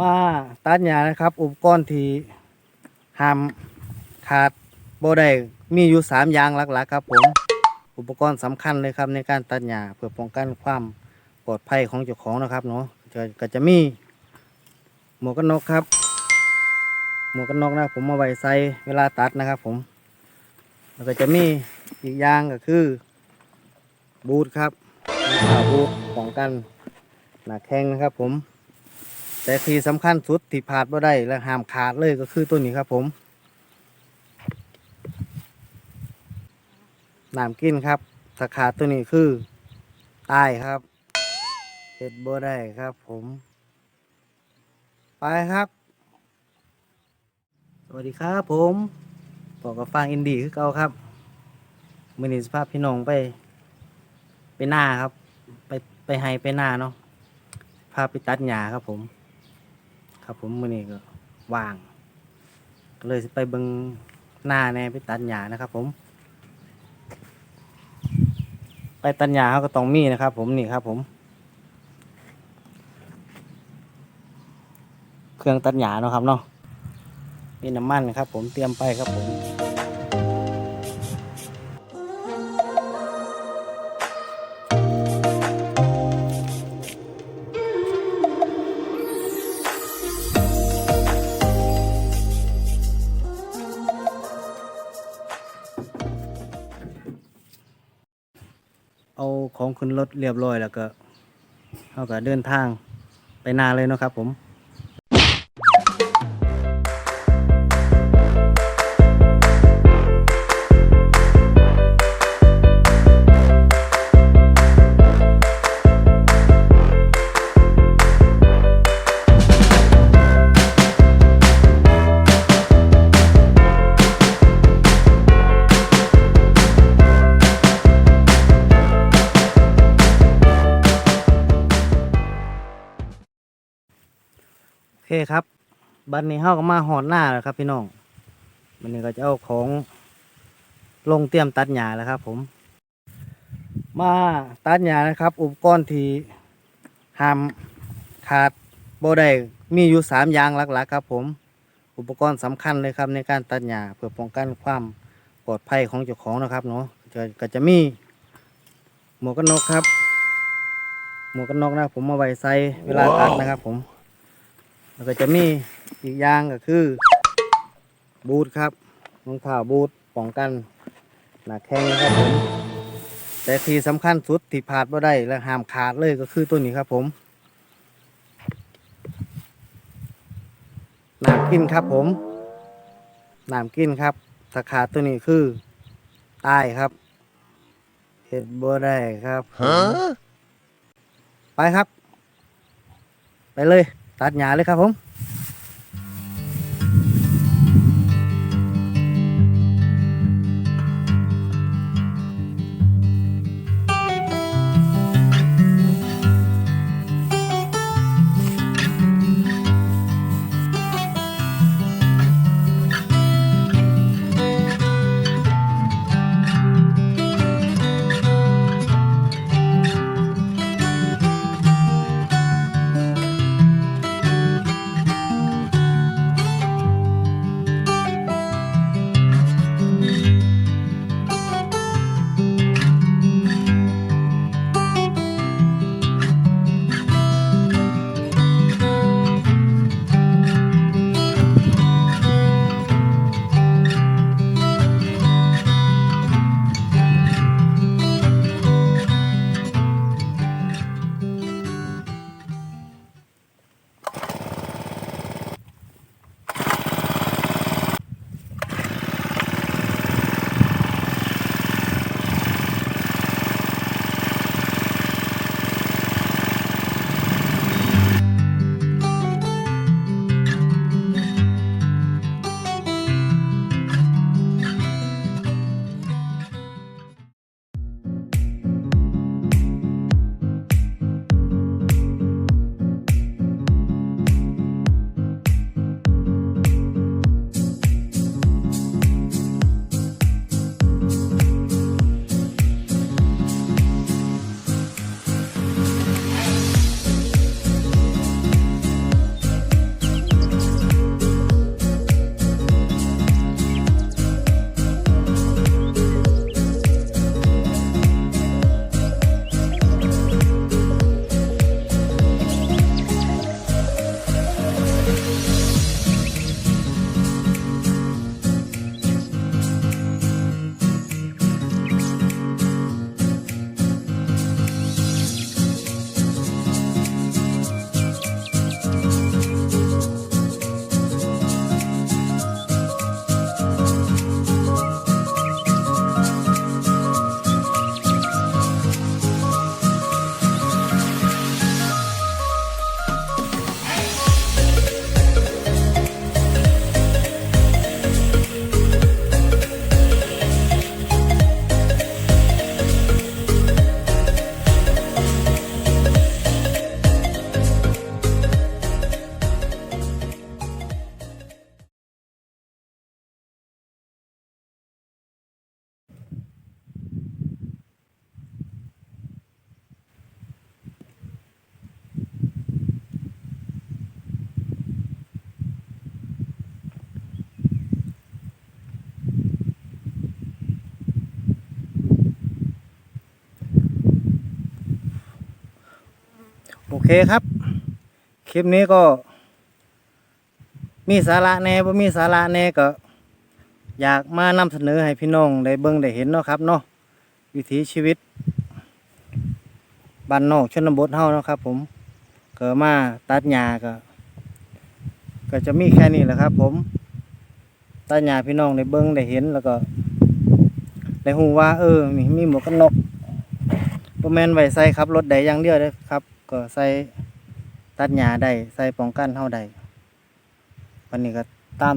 มาตัดหญ้านะครับ อุปกรณ์ที่ห้ามขาดบ่ได้มีอยู่สามอย่างหลักๆครับ ผม อุปกรณ์สำคัญเลยครับในการตัดหญ้าเพื่อป้องกันความปลอดภัยของเจ้าของนะครับเนาะก็จะมีหมวกกันน็อกครับ หมวกกันน็อกนะผมมาไว้ใส่เวลาตัดนะครับ ผมแล้วก็จะมีอีกอย่างก็คือ บูทครับบูทป้องกันหน้าแข้งนะครับผม แต่ที่สำคัญสุดที่พลาดบ่ได้และห้ามขาดเลยก็คือตัวนี้ครับผมน้ำกินครับถ้าขาดตัวนี้คือตายครับเห็ดบ่ได้ครับผม ไปครับ สวัสดีครับผมบอกกับฟังอินดีคือเก่าครับมือนีสภาพพี่น้องไป ไปหน้าครับ ไปไปไฮไปหน้าเนาะพาไปตัดหญ้าครับผม ครับ ผมมือนี้ก็ว่างก็เลยไปเบิงหน้าแน่ไปตัดหญ้านะครับ ผม ไปตัดหญ้าเขาก็ต้องมีนะครับ ผมนี่ครับ ผม เครื่องตัดหญ้าเนาะครับเนาะมีน้ำมันครับ ผมเตรียมไปครับผม ของขึ้นรถเรียบร้อยแล้วก็เขาก็เดินทางไปนาเลยเนาะครับผม คครับ บัดนนี้เฮาก็มาหอดหน้าแล้วครับ พี่น้องบันนี้ก็จะเอาของลงเตรียมตัดหญ้าแล้วครับ ผม มาตัดหญ้านะครับ อุปกรณ์ที่ห้ามขาดบ่ได้มีอยู่สามอย่างหลักๆ ครับ ผม อุปกรณ์สำคัญเลยครับ ในการตัดหญ้าเพื่อป้องกันความปลอดภัยของเจ้าของนะครับเนาะก็ก็จะมีหมวกกันน็อกครับ หมวกกันน็อกนะผมมาไว้ใส่เวลาตัดนะครับ ผม แล้วก็จะมีอีกอย่างก็คือ บูทครับรองเท้าบูทป้องกันหน้าแข้งนะครับผมแต่ที่สำคัญสุดที่พลาดบ่ได้และห้ามขาดเลยก็คือตัวนี้ครับผมน้ำกินครับผมน้ำกินครับถ้าขาดตัวนี้คือตายครับเห็ดบ่ได้ครับผมไปครับ ไปเลย ตัดหญ้าเลยครับผม เคครับ คลิปนี้ก็ มีสาระแน่บ่มีสาระแน่ก็ อยากมานำเสนอให้พี่น้องได้เบิ่งได้เห็นเนาะครับเนาะวิถีชีวิตบ้านนอกชนบทเฮาเนาะครับ ผมเก็มาตัดหญ้าก็ ก็จะมีแค่นี้แหละครับ ผมตัดหญ้าพี่น้องได้เบิ่งได้เห็นแล้วก็ได้ฮู้ว่าเออมีมีหมวกกันน็อกบ่แม่นไว้ใส่ขับรถได้อย่างเดียวเด้อครับ ก็ใส่ตัดหญ้าได้ใส่ป้องกันเฮาได้วันนี้ก็ตาม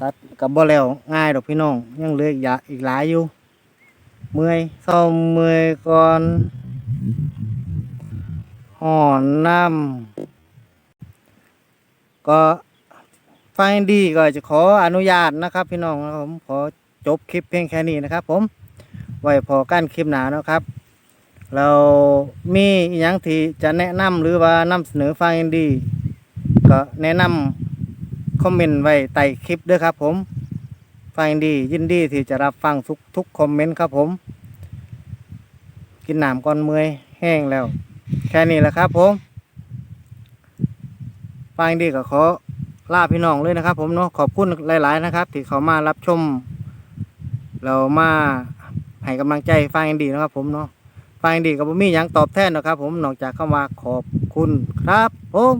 ตัดกับบ่แล้วง่ายดอกพี่น้อง ยังเหลืออีกอยาอีกหลายอยู่ เมื่อยเศร้าเมื่อยก่อนห่อนน้ำก็ฟังดีก็จะขออนุญาตนะครับ พี่น้องนะครับผมขอจบคลิปเพียงแค่นี้นะครับ ผม ไว้พอกั้นคลิปหนานะครับ เรามีอหยังที่จะแนะนำหรือว่านำเสนอฟังดี ก็แนะนำคอมเมนต์ไว้ใต้คลิปด้วยครับผมฟังดียินดีที่จะรับฟังทุกทุกคอมเมนต์ครับผม กินหน้ำก่อนเมื่อยแห้งแล้ว แค่นี้แหละครับผมฟังดีก็ขอลาพี่น้องเลยนะครับ ผมเนาะขอบคุณหลาย ๆ นะครับ ที่เขามารับชม เรามาให้กำลังใจฟังดีนะครับ ผมเนาะ ฟังดีกับผมมีอย่างตอบแทนนะครับ ผมนอกจากคำว่าขอบคุณครับผม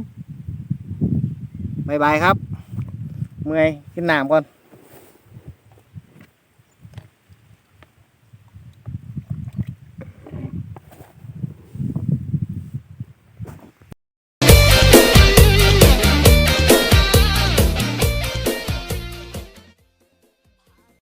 บายบายครับ เมื่อยกินน้ำก่อน